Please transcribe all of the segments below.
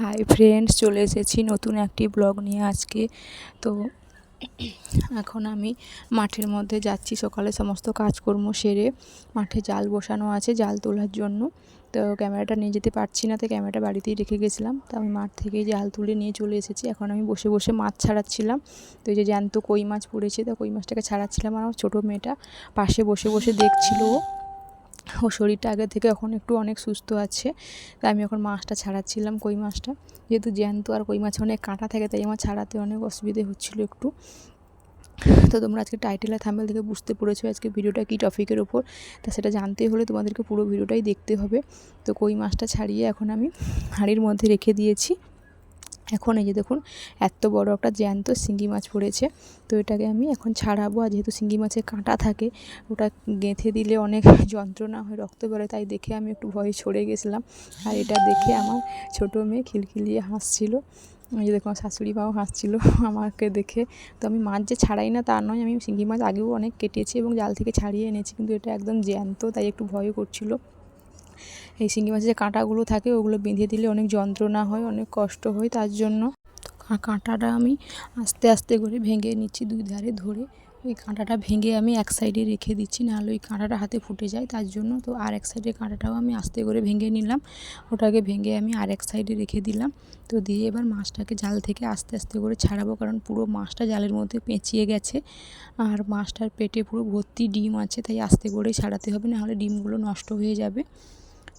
Hi friends চলে এসেছি নতুন একটি ব্লগ নিয়ে আজকে। তো এখন আমি মাঠের মধ্যে যাচ্ছি, সকালে সমস্ত কাজকর্ম সেরে মাঠে জাল বসানো আছে, জাল তোলার জন্য। তো ক্যামেরাটা নিয়ে যেতে পারছি না তো ক্যামেরাটা বাড়িতেই রেখে গেছিলাম। তো আমি মাঠ থেকেই জাল তুলে নিয়ে চলে এসেছি। এখন আমি বসে বসে মাছ ছাড়াচ্ছিলাম। তো এই যে জ্যান্ত কই মাছ পড়েছে, তো কই মাছটাকে ছাড়াচ্ছিলাম, আমার ছোটো মেয়েটা পাশে বসে বসে দেখছিল ও। ওর শরীরটা আগে থেকে এখন একটু অনেক সুস্থ আছে, তাই আমি এখন মাছটা ছাড়াচ্ছিলাম, কই মাছটা। যেহেতু জ্যান্ত আর কই মাছে অনেক কাঁটা থাকে, তাই আমার ছাড়াতে অনেক অসুবিধে হচ্ছিল একটু। তো তোমরা আজকে টাইটেল আর থাম্বেল থেকে বুঝতে পেরেছ আজকে ভিডিওটা কী টপিকের ওপর তা সেটা জানতে হলে তোমাদেরকে পুরো ভিডিওটাই দেখতে হবে। তো কই মাছটা ছাড়িয়ে এখন আমি হাঁড়ির মধ্যে রেখে দিয়েছি। এখন এই যে দেখুন, এত বড় একটা জ্যান্ত শিঙ্গি মাছ পড়েছে। তো এটাকে আমি এখন ছাড়াবো। আর যেহেতু শিঙ্গি মাছের কাঁটা থাকে, ওটা গেঁথে দিলে অনেক যন্ত্রণা হয়, রক্ত বেরোয়। তাই দেখে আমি একটু ভয়ে ছড়ে গেছিলাম। আর এটা দেখে আমার ছোটো মেয়ে খিলখিলিয়ে হাসছিল। যে দেখো আমার শাশুড়ি মাও হাসছিল আমাকে দেখে। তো আমি মাছ যে ছাড়াই না তা নয়, আমি শিঙ্গি মাছ আগেও অনেক কেটেছি এবং জাল থেকে ছাড়িয়ে এনেছি। কিন্তু এটা একদম জ্যান্ত, তাই একটু ভয় করছিল। এই শিঙ্গি মাছের যে কাঁটাগুলো থাকে, ওগুলো বেঁধে দিলে অনেক যন্ত্রণা হয়, অনেক কষ্ট হয় তার জন্য। কাঁটাটা আমি আস্তে আস্তে করে ভেঙে নিচ্ছি দুই ধারে ধরে। ওই কাঁটাটা ভেঙে আমি এক সাইডে রেখে দিচ্ছি, নাহলে ওই কাঁটাটা হাতে ফুটে যায় তার জন্য। তো আর এক সাইডে কাঁটাটাও আমি আস্তে করে ভেঙে নিলাম। ওটাকে ভেঙে আমি আর এক সাইডে রেখে দিলাম। তো দিয়ে এবার মাছটাকে জাল থেকে আস্তে আস্তে করে ছাড়াবো, কারণ পুরো মাছটা জালের মধ্যে পেঁচিয়ে গেছে। আর মাছটার পেটে পুরো ভর্তি ডিম আছে, তাই আস্তে করে ছাড়াতে হবে, নাহলে ডিমগুলো নষ্ট হয়ে যাবে।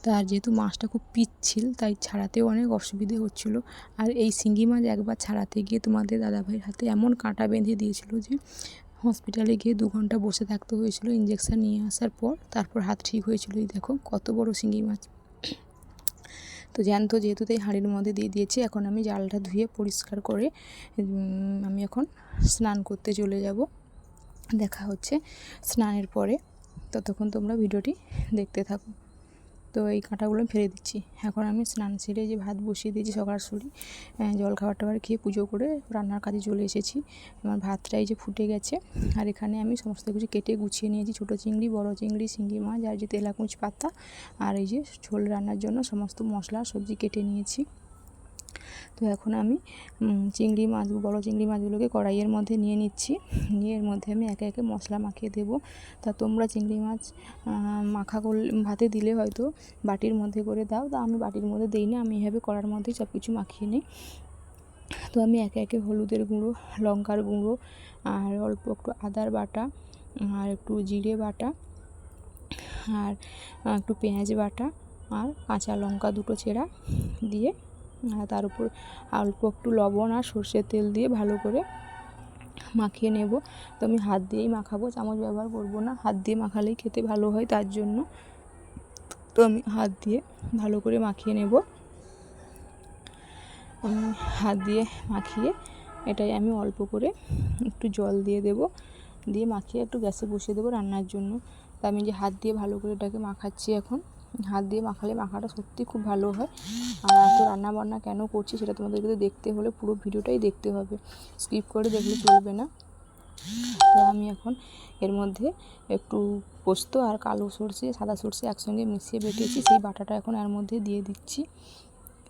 তার যেহেতু মাছটা খুব পিচ্ছিল, তাই ছাড়াতেও অনেক অসুবিধে হচ্ছিল। আর এই শিঙ্গি মাছ একবার ছাড়াতে গিয়ে তোমাদের দাদাভাইয়ের হাতে এমন কাঁটা বেঁধে দিয়েছিল যে হসপিটালে গিয়ে দু ঘণ্টা বসে থাকতে হয়েছিল ইঞ্জেকশান নিয়ে আসার পর। তারপর হাত ঠিক হয়েছিল। এই দেখো, কত বড় শিঙ্গি মাছ। তো জ্যান্ত যেহেতু তাই হাঁড়ির মধ্যে দিয়ে দিয়েছি। এখন আমি জালটা ধুয়ে পরিষ্কার করে আমি এখন স্নান করতে চলে যাব। দেখা হচ্ছে স্নানের পরে। ততক্ষণ তোমরা ভিডিওটি দেখতে থাকো। তো এই কাঁটাগুলো ফেলে দিচ্ছি। এখন আমি স্নান সেরে যে ভাত বসিয়ে দিয়েছি সকাল সুরি জল খাবার টাবার খেয়ে পুজো করে রান্নার কাজে চলে এসেছি। আমার ভাতটাই যে ফুটে গেছে, আর এখানে আমি সমস্ত কিছু কেটে গুছিয়ে নিয়েছি। ছোটো চিংড়ি, বড় চিংড়ি শিঙ্গি মাছ, আর যে তেলাকুচ পাতা, আর এই যে ঝোল রান্নার জন্য সমস্ত মশলা, সবজি কেটে নিয়েছি। তো এখন আমি চিংড়ি মাছ বড়ো চিংড়ি মাছগুলোকে কড়াইয়ের মধ্যে নিয়ে নিচ্ছি। নিয়ে এর মধ্যে আমি একে একে মশলা মাখিয়ে দেবো। তা তোমরা চিংড়ি মাছ মাখা করলে, ভাতে দিলে হয়তো বাটির মধ্যে করে দাও। তা আমি বাটির মধ্যে দিই না আমি এভাবে কড়ার মধ্যেই সব কিছু মাখিয়ে নিই। তো আমি একে একে হলুদের গুঁড়ো, লঙ্কার গুঁড়ো, আর অল্প একটু আদার বাটা, আর একটু জিরে বাটা, আর একটু পেঁয়াজ বাটা, আর কাঁচা লঙ্কা দুটো চেরা দিয়ে তার উপর অল্প একটু লবণ আর সর্ষের তেল দিয়ে ভালো করে মাখিয়ে নেব। তো আমি হাত দিয়েই মাখাবো, চামচ ব্যবহার করব না। হাত দিয়ে মাখালেই খেতে ভালো হয় তার জন্য। তো আমি হাত দিয়ে ভালো করে মাখিয়ে নেব। আমি হাত দিয়ে মাখিয়ে এটাই আমি অল্প করে একটু জল দিয়ে দেব। দিয়ে মাখিয়ে একটু গ্যাসে বসিয়ে দেবো রান্নার জন্য। তো আমি যে হাত দিয়ে ভালো করে এটাকে মাখাচ্ছি এখন হাত দিয়ে মাখালে মাখাটা সত্যি খুব ভালো হয়। আর এত রান্না বান্না কেন করছি সেটা তোমাদেরকে দেখতে হলে পুরো ভিডিওটাই দেখতে হবে। স্কিপ করে দেখলে চলবে না। তো আমি এখন এর মধ্যে একটু পোস্ত আর কালো সর্ষে, সাদা সর্ষে একসঙ্গে মিশিয়ে বেটেছি। সেই বাটাটা এখন এর মধ্যে দিয়ে দিচ্ছি।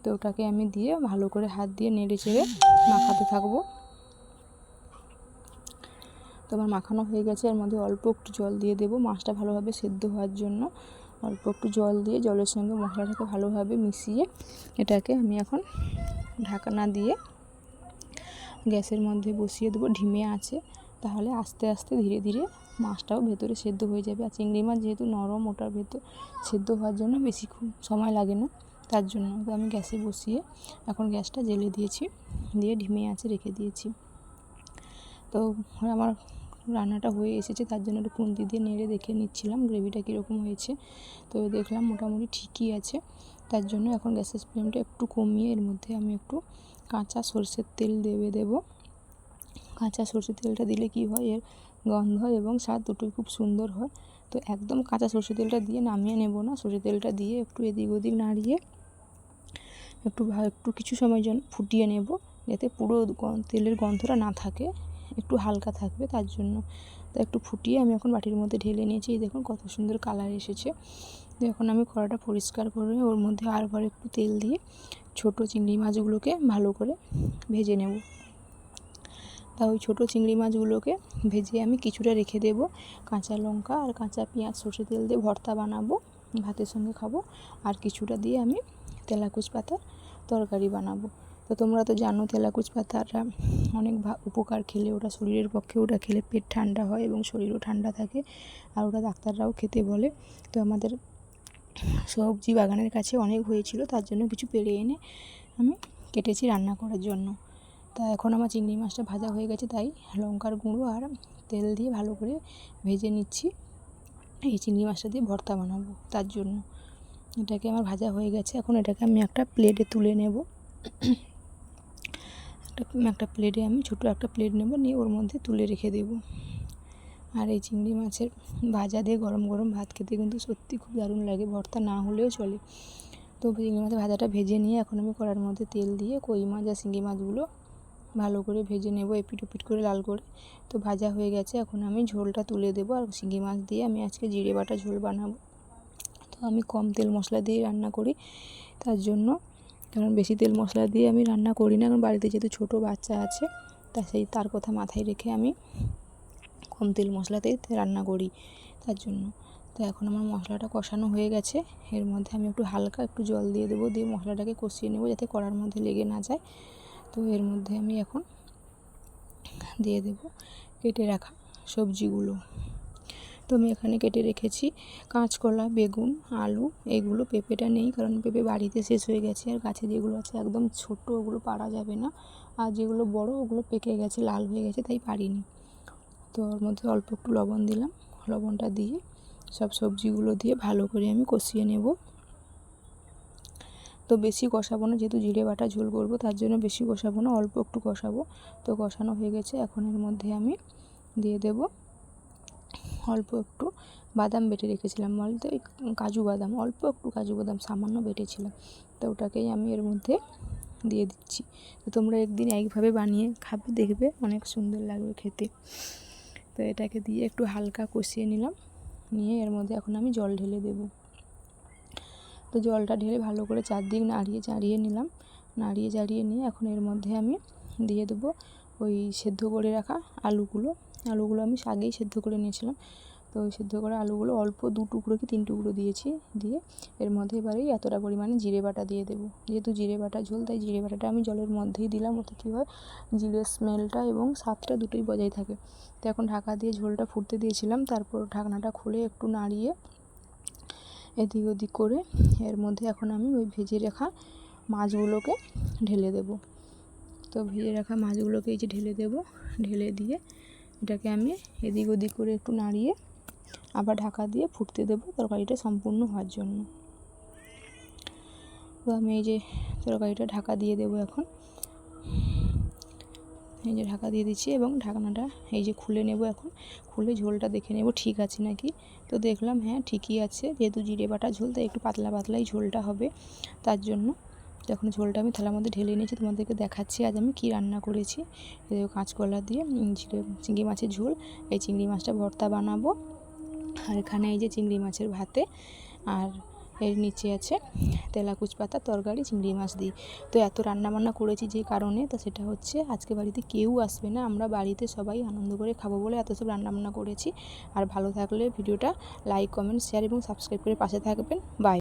তো ওটাকে আমি দিয়ে ভালো করে হাত দিয়ে নেড়ে চেড়ে মাখাতে থাকব। তো আমার মাখানো হয়ে গেছে। এর মধ্যে অল্প একটু জল দিয়ে দেবো মাছটা ভালোভাবে সেদ্ধ হওয়ার জন্য। অল্প একটু জল দিয়ে জলের সঙ্গে মশলাটাকে ভালোভাবে মিশিয়ে এটাকে আমি এখন ঢাকনা দিয়ে গ্যাসের মধ্যে বসিয়ে দেবো। ঢিমে আছে। তাহলে আস্তে আস্তে ধীরে ধীরে মাছটাও ভেতরে সেদ্ধ হয়ে যাবে। আর চিংড়ি মাছ যেহেতু নরম, ওটার ভেতর সেদ্ধ হওয়ার জন্য বেশি খুব সময় লাগে না। তার জন্য আমি গ্যাসে বসিয়ে এখন গ্যাসটা জেলে দিয়েছি। দিয়ে ঢিমে আছে, রেখে দিয়েছি। তো আমার রান্নাটা হয়ে এসেছে, তার জন্য একটু খুন্তি দিয়ে নেড়ে দেখে নিচ্ছিলাম, গ্রেভিটা কীরকম হয়েছে। তো দেখলাম মোটামুটি ঠিকই আছে, তার জন্য এখন গ্যাসের ফ্লেমটা একটু কমিয়ে এর মধ্যে আমি একটু কাঁচা সর্ষের তেল দেবে, দেব। কাঁচা সর্ষের তেলটা দিলে কি হয়, এর গন্ধ এবং স্বাদ দুটোই খুব সুন্দর হয়। তো একদম কাঁচা সর্ষের তেলটা দিয়ে নামিয়ে নেব না, সর্ষের তেলটা দিয়ে একটু এদিক ওদিক নাড়িয়ে একটু একটু কিছু সময় জন্য ফুটিয়ে নেব, যাতে পুরো তেলের গন্ধটা না থাকে। একটু হালকা থাকবে তার জন্য। তো একটু ফুটিয়ে আমি এখন বাটির মধ্যে ঢেলে নিয়েছি। এই দেখুন কত সুন্দর কালার এসেছে। এখন আমি কড়াটা পরিষ্কার করে ওর মধ্যে আরবার একটু তেল দিয়ে ছোট চিংড়ি মাছগুলোকে ভালো করে ভেজে নেব। তা ওই ছোটো চিংড়ি মাছগুলোকে ভেজে আমি কিছুটা রেখে দেবো। কাঁচা লঙ্কা আর কাঁচা পেঁয়াজ, সর্ষে তেল দিয়ে ভর্তা বানাবো, ভাতের সঙ্গে খাব। আর কিছুটা দিয়ে আমি তেলাকুচ পাতার তরকারি বানাবো। তো তোমরা তো জানো তেলাকুচ পাতাটা অনেক উপকার খেলে ওটা শরীরের পক্ষে ওটা খেলে পেট ঠান্ডা হয় এবং শরীরও ঠান্ডা থাকে আর ওটা ডাক্তাররাও খেতে বলে। তো আমাদের সবজি বাগানের কাছে অনেক হয়েছিল, তার জন্য কিছু পেরে এনে আমি কেটেছি রান্না করার জন্য। তা এখন আমার চিংড়ি মাছটা ভাজা হয়ে গেছে, তাই লঙ্কার গুঁড়ো আর তেল দিয়ে ভালো করে ভেজে নিচ্ছি। এই চিংড়ি মাছটা দিয়ে ভর্তা বানাবো তার জন্য। এটাকে আমার ভাজা হয়ে গেছে, এখন এটাকে আমি একটা প্লেটে তুলে নেব। একটা একটা প্লেটে আমি ছোটো একটা প্লেট নেব, নিয়ে ওর মধ্যে তুলে রেখে দেবো। আর এই চিংড়ি মাছের ভাজা দিয়ে গরম গরম ভাত খেতে কিন্তু সত্যি খুব দারুণ লাগে, ভর্তা না হলেও চলে। তো চিংড়ি মাছের ভাজাটা ভেজে নিয়ে এখন আমি কড়ার মধ্যে তেল দিয়ে কই মাছ আর শিঙি মাছগুলো ভালো করে ভেজে নেব, এপিট ওপিট করে লাল করে। তো ভাজা হয়ে গেছে, এখন আমি ঝোলটা তুলে দেবো আর শিঙি মাছ দিয়ে আমি আজকে জিরে বাটা ঝোল বানাবো। তো আমি কম তেল মশলা দিয়ে রান্না করি, তার জন্য কারণ বেশি তেল মশলা দিয়ে আমি রান্না করি না, কারণ বাড়িতে যেহেতু ছোটো বাচ্চা আছে, তা সেই তার কথা মাথায় রেখে আমি কম তেল মশলাতেই রান্না করি তার জন্য। তো এখন আমার মশলাটা কষানো হয়ে গেছে, এর মধ্যে আমি একটু হালকা একটু জল দিয়ে দেবো, দিয়ে মশলাটাকে কষিয়ে নেব যাতে কড়ার মধ্যে লেগে না যায়। তো এর মধ্যে আমি এখন দিয়ে দেব কেটে রাখা সবজিগুলো। তো আমি এখানে কেটে রেখেছি কাঁচকলা, বেগুন, আলু, এগুলো পেঁপেটা নেই কারণ পেঁপে বাড়িতে শেষ হয়ে গেছে আর গাছে যেগুলো আছে একদম ছোট ওগুলো পারা যাবে না। আর যেগুলো বড় ওগুলো পেকে গেছে, লাল হয়ে গেছে তাই পারিনি। তো ওর মধ্যে অল্প একটু লবণ দিলাম। লবণটা দিয়ে সব সবজিগুলো দিয়ে ভালো করে আমি কষিয়ে নেব। তো বেশি কষাবো না, যেহেতু জিরে বাটা ঝোল করব তার জন্য বেশি কষাবো না, অল্প একটু কষাবো। তো কষানো হয়ে গেছে। এখন এর মধ্যে আমি দিয়ে দেব অল্প একটু বাদাম বেটে রেখেছিলাম বলতে ওই কাজু বাদাম, অল্প একটু কাজু বাদাম সামান্য বেটেছিলাম। তো ওটাকেই আমি এর মধ্যে দিয়ে দিচ্ছি। তো তোমরা একদিন একভাবে বানিয়ে খাবে, দেখবে অনেক সুন্দর লাগবে খেতে। তো এটাকে দিয়ে একটু হালকা কষিয়ে নিলাম, নিয়ে এর মধ্যে এখন আমি জল ঢেলে দেবো। তো জলটা ঢেলে ভালো করে চারদিক নাড়িয়ে চাড়িয়ে নিলাম। নাড়িয়ে চাড়িয়ে নিয়ে এখন এর মধ্যে আমি দিয়ে দেবো ওই সেদ্ধ করে রাখা আলুগুলো। আলুগুলো আমি আগেই সেদ্ধ করে নিয়েছিলাম। তো সেদ্ধ করা আলুগুলো অল্প দু টুকরো কি তিন টুকরো দিয়েছি, দিয়ে এর মধ্যে এবারে এতটা পরিমাণে জিরে বাটা দিয়ে দেবো। যেহেতু জিরে বাটা ঝোল, তাই জিরে বাটাটা আমি জলের মধ্যেই দিলাম, ওতে কী হয়? জিরের স্মেলটা এবং স্বাদটা দুটোই বজায় থাকে। তো এখন ঢাকা দিয়ে ঝোলটা ফুটতে দিয়েছিলাম, তারপর ঢাকনাটা খুলে একটু নাড়িয়ে এদিক ওদিক করে এর মধ্যে এখন আমি ওই ভেজে রাখা মাছগুলোকে ঢেলে দেব। তো ভেজে রাখা মাছগুলোকে এই যে ঢেলে দেব, ঢেলে দিয়ে এটাকে আমি এদিক ওদিক করে একটু নাড়িয়ে আবার ঢাকা দিয়ে ফুটতে দেবো তরকারিটা সম্পূর্ণ হওয়ার জন্য। তো আমি এই যে তরকারিটা ঢাকা দিয়ে দেবো এখন। এই যে ঢাকা দিয়ে দিচ্ছি এবং ঢাকনাটা এই যে খুলে নেব এখন। খুলে ঝোলটা দেখে নেব ঠিক আছে নাকি? তো দেখলাম হ্যাঁ ঠিকই আছে, যেহেতু জিরে বাটা ঝোল, তাই একটু পাতলা পাতলাই ঝোলটা হবে তার জন্য। তো এখন ঝোলটা আমি থালার মধ্যে ঢেলে নিয়েছি, তোমাদেরকে দেখাচ্ছি আজ আমি কী রান্না করেছি। কাঁচকলা দিয়ে চিংড়ি মাছের ঝোল। এই চিংড়ি মাছটা ভর্তা বানাবো। আর এখানে এই যে চিংড়ি মাছের ভাতে, আর এর নিচে আছে তেলাকুচ পাতা, তরকারি, চিংড়ি মাছ দিই তো এত রান্নাবান্না করেছি যে কারণে, তো সেটা হচ্ছে আজকে বাড়িতে কেউ আসবে না। আমরা বাড়িতে সবাই আনন্দ করে খাব বলে এত সব রান্নাবান্না করেছি। আর ভালো থাকলে ভিডিওটা লাইক, কমেন্ট, শেয়ার এবং সাবস্ক্রাইব করে পাশে থাকবেন। বাই।